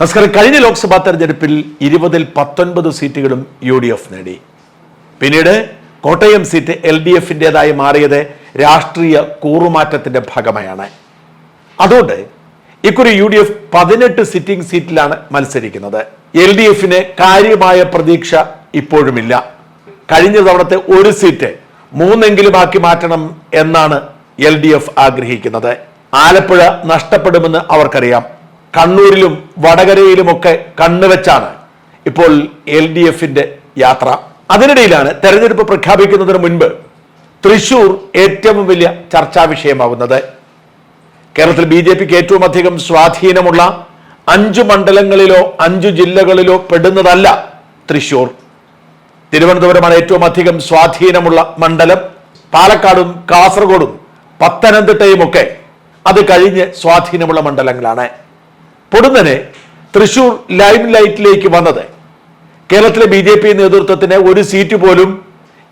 നമസ്കാരം. കഴിഞ്ഞ ലോക്സഭാ തെരഞ്ഞെടുപ്പിൽ ഇരുപതിൽ പത്തൊൻപത് സീറ്റുകളും യു ഡി എഫ് നേടി. പിന്നീട് കോട്ടയം സീറ്റ് എൽ ഡി എഫിന്റെതായി മാറിയത് രാഷ്ട്രീയ കൂറുമാറ്റത്തിന്റെ ഭാഗമായാണ്. അതുകൊണ്ട് ഇക്കുറി യു ഡി എഫ് പതിനെട്ട് സിറ്റിംഗ് സീറ്റിലാണ് മത്സരിക്കുന്നത്. എൽ ഡി എഫിന് കാര്യമായ പ്രതീക്ഷ ഇപ്പോഴുമില്ല. കഴിഞ്ഞ തവണത്തെ ഒരു സീറ്റ് മൂന്നെങ്കിലും ആക്കി മാറ്റണം എന്നാണ് എൽ ഡി എഫ് ആഗ്രഹിക്കുന്നത്. ആലപ്പുഴ നഷ്ടപ്പെടുമെന്ന് അവർക്കറിയാം. കണ്ണൂരിലും വടകരയിലുമൊക്കെ കണ്ണുവെച്ചാണ് ഇപ്പോൾ എൽ ഡി എഫിന്റെ യാത്ര. അതിനിടയിലാണ് തെരഞ്ഞെടുപ്പ് പ്രഖ്യാപിക്കുന്നതിന് മുൻപ് തൃശൂർ ഏറ്റവും വലിയ ചർച്ചാ വിഷയമാവുന്നത്. കേരളത്തിൽ ബി ജെ പിക്ക് ഏറ്റവും അധികം സ്വാധീനമുള്ള അഞ്ചു മണ്ഡലങ്ങളിലോ അഞ്ചു ജില്ലകളിലോ പെടുന്നതല്ല തൃശൂർ. തിരുവനന്തപുരമാണ് ഏറ്റവും അധികം സ്വാധീനമുള്ള മണ്ഡലം. പാലക്കാടും കാസർഗോഡും പത്തനംതിട്ടയും ഒക്കെ അത് കഴിഞ്ഞ് സ്വാധീനമുള്ള മണ്ഡലങ്ങളാണ്. പൊടുന്നനെ തൃശൂർ ലൈം ലൈറ്റിലേക്ക് വന്നത്. കേരളത്തിലെ ബി ജെ പി നേതൃത്വത്തിന് ഒരു സീറ്റ് പോലും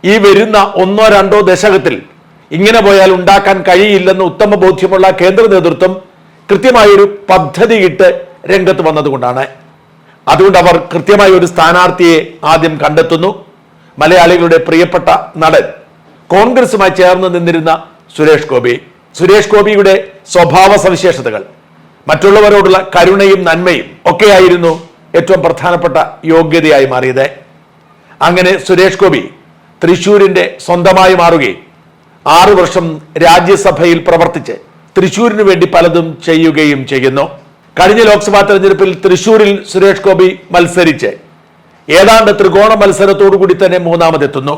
ഈ വരുന്ന ഒന്നോ രണ്ടോ ദശകത്തിൽ ഇങ്ങനെ പോയാൽ ഉണ്ടാക്കാൻ കഴിയില്ലെന്ന് ഉത്തമ ബോധ്യമുള്ള കേന്ദ്ര നേതൃത്വം കൃത്യമായൊരു പദ്ധതിയിട്ട് രംഗത്ത് വന്നതുകൊണ്ടാണ്. അതുകൊണ്ട് അവർ കൃത്യമായ ഒരു സ്ഥാനാർത്ഥിയെ ആദ്യം കണ്ടെത്തുന്നു. മലയാളികളുടെ പ്രിയപ്പെട്ട നടൻ കോൺഗ്രസുമായി ചേർന്ന് നിന്നിരുന്ന സുരേഷ് ഗോപി. സുരേഷ് ഗോപിയുടെ സ്വഭാവ സവിശേഷതകൾ മറ്റുള്ളവരോടുള്ള കരുണയും നന്മയും ഒക്കെയായിരുന്നു ഏറ്റവും പ്രധാനപ്പെട്ട യോഗ്യതയായി മാറിയത്. അങ്ങനെ സുരേഷ് ഗോപി തൃശൂരിന്റെ സ്വന്തമായി മാറുകയും ആറു വർഷം രാജ്യസഭയിൽ പ്രവർത്തിച്ച് തൃശൂരിന് വേണ്ടി പലതും ചെയ്യുകയും ചെയ്യുന്നു. കഴിഞ്ഞ ലോക്സഭാ തെരഞ്ഞെടുപ്പിൽ തൃശൂരിൽ സുരേഷ് ഗോപി മത്സരിച്ച് ഏതാണ്ട് ത്രികോണ മത്സരത്തോടുകൂടി തന്നെ മൂന്നാമതെത്തുന്നു.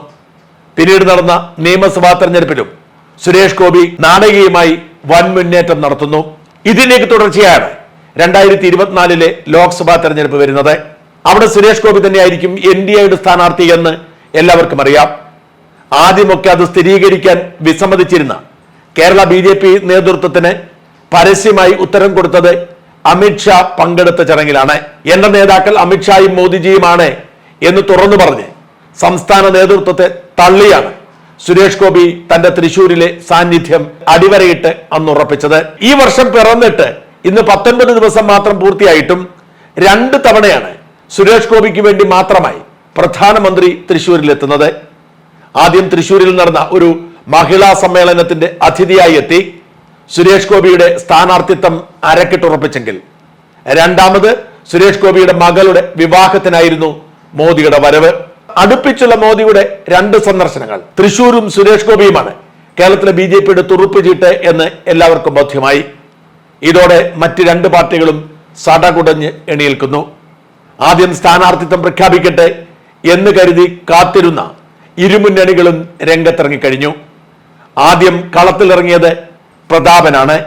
പിന്നീട് നടന്ന നിയമസഭാ തെരഞ്ഞെടുപ്പിലും സുരേഷ് ഗോപി നാടകീയമായി വൻ മുന്നേറ്റം നടത്തുന്നു. ഇതിലേക്ക് തുടർച്ചയാണ് രണ്ടായിരത്തി ഇരുപത്തിനാലിലെ ലോക്സഭാ തെരഞ്ഞെടുപ്പ് വരുന്നത്. അവിടെ സുരേഷ് ഗോപി തന്നെയായിരിക്കും എൻ ഡി എയുടെ സ്ഥാനാർത്ഥി എന്ന് എല്ലാവർക്കും അറിയാം. ആദ്യമൊക്കെ അത് സ്ഥിരീകരിക്കാൻ വിസമ്മതിച്ചിരുന്ന കേരള ബി ജെ പി നേതൃത്വത്തിന് പരസ്യമായി ഉത്തരം കൊടുത്തത് അമിത്ഷാ പങ്കെടുത്ത ചടങ്ങിലാണ്. എന്റെ നേതാക്കൾ അമിത്ഷായും മോദിജിയുമാണ് എന്ന് തുറന്നു പറഞ്ഞ് സംസ്ഥാന നേതൃത്വത്തെ തള്ളിയാണ് സുരേഷ് ഗോപി തന്റെ തൃശൂരിലെ സാന്നിധ്യം അടിവരയിട്ട് അന്ന് ഉറപ്പിച്ചത്. ഈ വർഷം പിറന്നിട്ട് ഇന്ന് പത്തൊൻപത് ദിവസം മാത്രം പൂർത്തിയായിട്ടും രണ്ട് തവണയാണ് സുരേഷ് ഗോപിക്ക് വേണ്ടി മാത്രമായി പ്രധാനമന്ത്രി തൃശൂരിലെത്തുന്നത്. ആദ്യം തൃശൂരിൽ നടന്ന ഒരു മഹിളാ സമ്മേളനത്തിന്റെ അതിഥിയായി എത്തി സുരേഷ് ഗോപിയുടെ സ്ഥാനാർത്ഥിത്വം അരക്കിട്ടുറപ്പിച്ചെങ്കിൽ രണ്ടാമത് സുരേഷ് ഗോപിയുടെ മകളുടെ വിവാഹത്തിനായിരുന്നു മോദിയുടെ വരവ്. അടുപ്പിച്ചുള്ള മോദിയുടെ രണ്ട് സന്ദർശനങ്ങൾ. തൃശൂരും സുരേഷ് ഗോപിയുമാണ്. കേരളത്തിലെ ബി ജെ പിയുടെ തുറുപ്പ് ചീട്ട് എന്ന് എല്ലാവർക്കും ബോധ്യമായി. ഇതോടെ മറ്റ് രണ്ട് പാർട്ടികളും സടകുടഞ്ഞ് എണീൽക്കുന്നു. ആദ്യം സ്ഥാനാർത്ഥിത്വം പ്രഖ്യാപിക്കട്ടെ എന്ന് കരുതി കാത്തിരുന്ന ഇരുമുന്നണികളും രംഗത്തിറങ്ങിക്കഴിഞ്ഞു. ആദ്യം കളത്തിലിറങ്ങിയത് പ്രതാപനാണ്.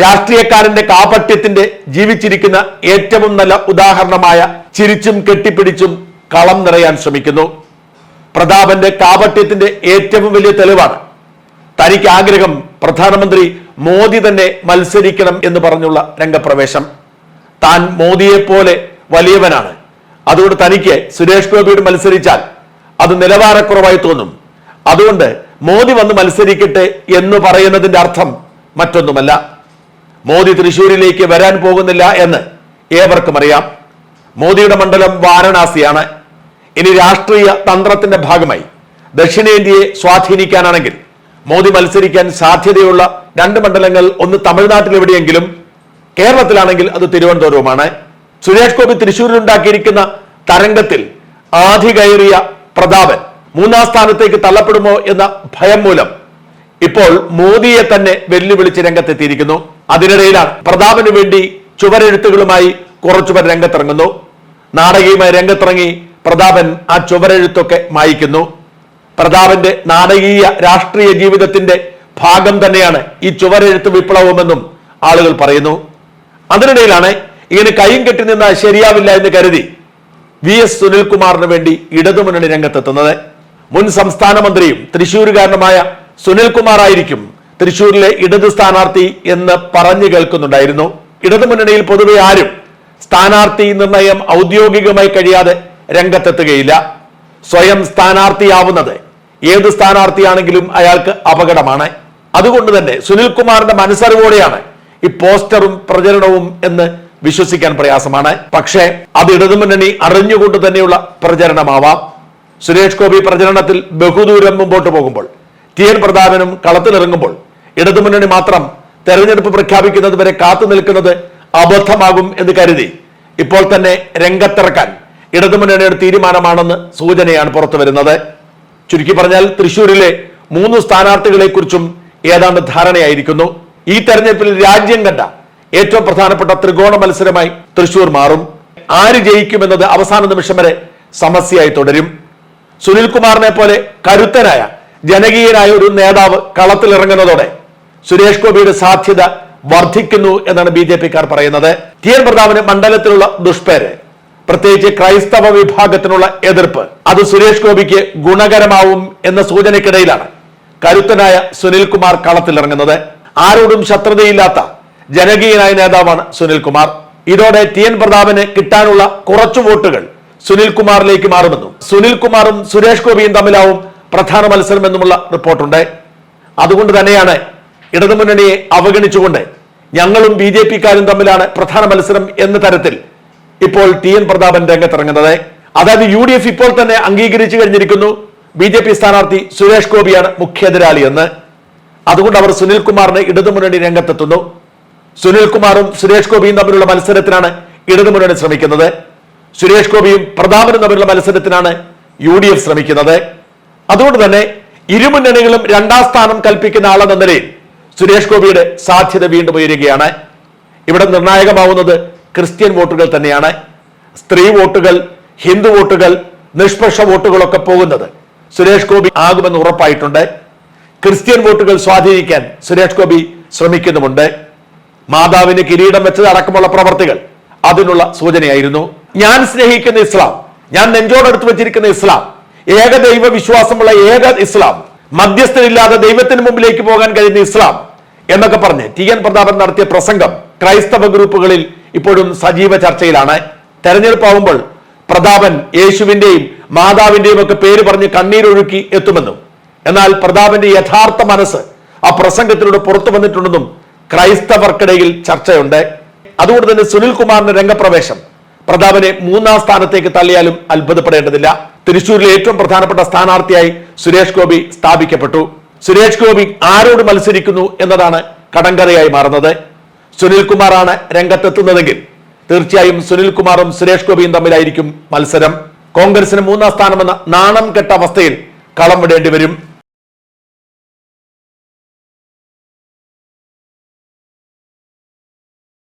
രാഷ്ട്രീയക്കാരന്റെ കാപട്യത്തിന്റെ ജീവിച്ചിരിക്കുന്ന ഏറ്റവും നല്ല ഉദാഹരണമായ ചിരിച്ചും കെട്ടിപ്പിടിച്ചും കളം നിറയാൻ ശ്രമിക്കുന്നു. പ്രതാപന്റെ കാപട്യത്തിന്റെ ഏറ്റവും വലിയ തെളിവാണ്. തനിക്ക് ആഗ്രഹം പ്രധാനമന്ത്രി മോദി തന്നെ മത്സരിക്കണം എന്ന് പറഞ്ഞുള്ള രംഗപ്രവേശം. താൻ മോദിയെ പോലെ വലിയവനാണ്. അതുകൊണ്ട് തനിക്ക് സുരേഷ് ഗോപിയോട് മത്സരിച്ചാൽ അത് നിലവാരക്കുറവായി തോന്നും. അതുകൊണ്ട് മോദി വന്ന് മത്സരിക്കട്ടെ എന്ന് പറയുന്നതിന്റെ അർത്ഥം മറ്റൊന്നുമല്ല. മോദി തൃശൂരിലേക്ക് വരാൻ പോകുന്നില്ല എന്ന് ഏവർക്കും അറിയാം. മോദിയുടെ മണ്ഡലം വാരണാസിയാണ്. ഇനി രാഷ്ട്രീയ തന്ത്രത്തിന്റെ ഭാഗമായി ദക്ഷിണേന്ത്യയെ സ്വാധീനിക്കാനാണെങ്കിൽ മോദി മത്സരിക്കാൻ സാധ്യതയുള്ള രണ്ട് മണ്ഡലങ്ങൾ ഒന്ന് തമിഴ്നാട്ടിൽ എവിടെയെങ്കിലും കേരളത്തിലാണെങ്കിൽ അത് തിരുവനന്തപുരവുമാണ്. സുരേഷ് ഗോപി തൃശ്ശൂരിൽ ഉണ്ടാക്കിയിരിക്കുന്ന തരംഗത്തിൽ ആധി കയറിയ പ്രതാപൻ മൂന്നാം സ്ഥാനത്തേക്ക് തള്ളപ്പെടുമോ എന്ന ഭയം മൂലം ഇപ്പോൾ മോദിയെ തന്നെ വെല്ലുവിളിച്ച് രംഗത്തെത്തിയിരിക്കുന്നു. അതിനിടയിലാണ് പ്രതാപന് വേണ്ടി ചുവരെഴുത്തുകളുമായി കുറച്ചുപേർ രംഗത്തിറങ്ങുന്നു. നാടകീയമായി രംഗത്തിറങ്ങി പ്രതാപൻ ആ ചുവരെഴുത്തൊക്കെ മായിക്കുന്നു. പ്രതാപന്റെ നാടകീയ രാഷ്ട്രീയ ജീവിതത്തിന്റെ ഭാഗം തന്നെയാണ് ഈ ചുവരെഴുത്ത് വിപ്ലവമെന്നും ആളുകൾ പറയുന്നു. അതിനിടയിലാണ് ഇങ്ങനെ കൈയും കെട്ടി നിന്നാൽ ശരിയാവില്ല എന്ന് കരുതി വി എസ് സുനിൽകുമാറിന് വേണ്ടി ഇടതുമുന്നണി രംഗത്തെത്തുന്നത്. മുൻ സംസ്ഥാന മന്ത്രിയും തൃശൂരുകാരനുമായ സുനിൽകുമാർ ആയിരിക്കും തൃശൂരിലെ ഇടത് സ്ഥാനാർത്ഥി എന്ന് പറഞ്ഞു കേൾക്കുന്നുണ്ടായിരുന്നു. ഇടതുമുന്നണിയിൽ പൊതുവെ ആരും സ്ഥാനാർത്ഥി നിർണയം ഔദ്യോഗികമായി കഴിയാതെ രംഗത്തെത്തുകയില്ല. സ്വയം സ്ഥാനാർത്ഥിയാവുന്നത് ഏത് സ്ഥാനാർത്ഥിയാണെങ്കിലും അയാൾക്ക് അപകടമാണ്. അതുകൊണ്ട് തന്നെ സുനിൽകുമാറിന്റെ മനസ്സറിവോടെയാണ് ഈ പോസ്റ്ററും പ്രചരണവും എന്ന് വിശ്വസിക്കാൻ പ്രയാസമാണ്. പക്ഷേ അത് ഇടതുമുന്നണി അറിഞ്ഞുകൊണ്ട് തന്നെയുള്ള പ്രചരണമാവാം. സുരേഷ് ഗോപി പ്രചരണത്തിൽ ബഹുദൂരം മുമ്പോട്ട് പോകുമ്പോൾ ടി എൻ പ്രതാപനും കളത്തിലിറങ്ങുമ്പോൾ ഇടതുമുന്നണി മാത്രം തെരഞ്ഞെടുപ്പ് പ്രഖ്യാപിക്കുന്നത് വരെ കാത്തു നിൽക്കുന്നത് അബദ്ധമാകും എന്ന് കരുതി ഇപ്പോൾ തന്നെ രംഗത്തിറക്കാൻ ഇടതുമുന്നണിയുടെ തീരുമാനമാണെന്ന് സൂചനയാണ് പുറത്തു വരുന്നത്. ചുരുക്കി പറഞ്ഞാൽ തൃശൂരിലെ മൂന്ന് സ്ഥാനാർത്ഥികളെ കുറിച്ചും ഏതാണ്ട് ധാരണയായിരിക്കുന്നു. ഈ തെരഞ്ഞെടുപ്പിൽ രാജ്യം കണ്ട ഏറ്റവും പ്രധാനപ്പെട്ട ത്രികോണ മത്സരമായി തൃശൂർ മാറും. ആര് ജയിക്കുമെന്നത് അവസാന നിമിഷം വരെ സമസ്യയായി തുടരും. സുനിൽകുമാറിനെ പോലെ കരുത്തനായ ജനകീയനായ ഒരു നേതാവ് കളത്തിലിറങ്ങുന്നതോടെ സുരേഷ് ഗോപിയുടെ സാധ്യത വർദ്ധിക്കുന്നു എന്നാണ് ബി ജെ പിക്കാർ പറയുന്നത്. ടി എൻ പ്രതാപന് മണ്ഡലത്തിലുള്ള ദുഷ്പേര് പ്രത്യേകിച്ച് ക്രൈസ്തവ വിഭാഗത്തിനുള്ള എതിർപ്പ്. അത് സുരേഷ് ഗോപിക്ക് ഗുണകരമാവും എന്ന സൂചനയ്ക്കിടയിലാണ് കരുത്തനായ സുനിൽകുമാർ കളത്തിലിറങ്ങുന്നത്. ആരോടും ശത്രുതയില്ലാത്ത ജനകീയനായ നേതാവാണ് സുനിൽകുമാർ ഇതോടെ ടി എൻ പ്രതാപന് കിട്ടാനുള്ള കുറച്ചു വോട്ടുകൾ സുനിൽകുമാറിലേക്ക് മാറുമെന്നും സുനിൽകുമാറും സുരേഷ് ഗോപിയും തമ്മിലാവും പ്രധാന മത്സരം എന്നുമുള്ള റിപ്പോർട്ടുണ്ട്. അതുകൊണ്ട് തന്നെയാണ് ഇടതുമുന്നണിയെ അവഗണിച്ചുകൊണ്ട് ഞങ്ങളും ബി ജെ പിക്കാരും തമ്മിലാണ് പ്രധാന മത്സരം എന്ന തരത്തിൽ ഇപ്പോൾ ടി എൻ പ്രതാപൻ രംഗത്തിറങ്ങുന്നത്. അതായത് യു ഡി എഫ് ഇപ്പോൾ തന്നെ അംഗീകരിച്ചു കഴിഞ്ഞിരിക്കുന്നു. ബി ജെ പി സ്ഥാനാർത്ഥി സുരേഷ് ഗോപിയാണ് മുഖ്യ എന്ന് അതുകൊണ്ട് അവർ സുനിൽകുമാറിന് ഇടതുമുന്നണി രംഗത്തെത്തുന്നു. സുനിൽകുമാറും സുരേഷ് ഗോപിയും തമ്മിലുള്ള മത്സരത്തിനാണ് ഇടതുമുന്നണി ശ്രമിക്കുന്നത്. സുരേഷ് ഗോപിയും പ്രതാപനും തമ്മിലുള്ള മത്സരത്തിനാണ് യു ഡി എഫ് ശ്രമിക്കുന്നത്. അതുകൊണ്ട് തന്നെ ഇരുമുന്നണികളും രണ്ടാം സ്ഥാനം കൽപ്പിക്കുന്ന ആളെന്ന നിലയിൽ സുരേഷ് ഗോപിയുടെ സാധ്യത വീണ്ടും ഉയരുകയാണ്. ഇവിടെ നിർണായകമാവുന്നത് ക്രിസ്ത്യൻ വോട്ടുകൾ തന്നെയാണ്. സ്ത്രീ വോട്ടുകൾ ഹിന്ദു വോട്ടുകൾ നിഷ്പക്ഷ വോട്ടുകളൊക്കെ പോകുന്നത്. സുരേഷ് ഗോപി ആകുമെന്ന് ഉറപ്പായിട്ടുണ്ട്. ക്രിസ്ത്യൻ വോട്ടുകൾ സ്വാധീനിക്കാൻ സുരേഷ് ഗോപി ശ്രമിക്കുന്നുമുണ്ട്. മാതാവിന് കിരീടം വെച്ചത് അടക്കമുള്ള പ്രവർത്തികൾ അതിനുള്ള സൂചനയായിരുന്നു. ഞാൻ സ്നേഹിക്കുന്ന ഇസ്ലാം ഞാൻ നെഞ്ചോടെടുത്ത് വെച്ചിരിക്കുന്ന ഇസ്ലാം ഏകദൈവ വിശ്വാസമുള്ള ഏക ഇസ്ലാം മധ്യസ്ഥനില്ലാതെ ദൈവത്തിന് മുമ്പിലേക്ക് പോകാൻ കഴിയുന്ന ഇസ്ലാം എന്നൊക്കെ പറഞ്ഞ് ടി എൻ പ്രതാപൻ നടത്തിയ പ്രസംഗം ക്രൈസ്തവ ഗ്രൂപ്പുകളിൽ ഇപ്പോഴും സജീവ ചർച്ചയിലാണ്. തെരഞ്ഞെടുപ്പാവുമ്പോൾ പ്രതാപൻ യേശുവിന്റെയും മാതാവിന്റെയും ഒക്കെ പേര് പറഞ്ഞ് കണ്ണീരൊഴുക്കി എത്തുമെന്നും എന്നാൽ പ്രതാപന്റെ യഥാർത്ഥ മനസ്സ് ആ പ്രസംഗത്തിലൂടെ പുറത്തു വന്നിട്ടുണ്ടെന്നും ക്രൈസ്തവർക്കിടയിൽ ചർച്ചയുണ്ട്. അതുകൊണ്ട് തന്നെ സുനിൽ കുമാറിന്റെ രംഗപ്രവേശം പ്രതാപനെ മൂന്നാം സ്ഥാനത്തേക്ക് തള്ളിയാലും അത്ഭുതപ്പെടേണ്ടതില്ല. തൃശൂരിലെ ഏറ്റവും പ്രധാനപ്പെട്ട സ്ഥാനാർത്ഥിയായി സുരേഷ് ഗോപി സ്ഥാപിക്കപ്പെട്ടു. സുരേഷ് ഗോപി ആരോട് മത്സരിക്കുന്നു എന്നതാണ് കടങ്കരയായി മാറുന്നത്. സുനിൽകുമാറാണ് രംഗത്തെത്തുന്നതെങ്കിൽ തീർച്ചയായും സുനിൽകുമാറും സുരേഷ് ഗോപിയും തമ്മിലായിരിക്കും മത്സരം. കോൺഗ്രസിന് മൂന്നാം സ്ഥാനമെന്ന നാണം കെട്ട അവസ്ഥയിൽ കളം വിടേണ്ടി വരും.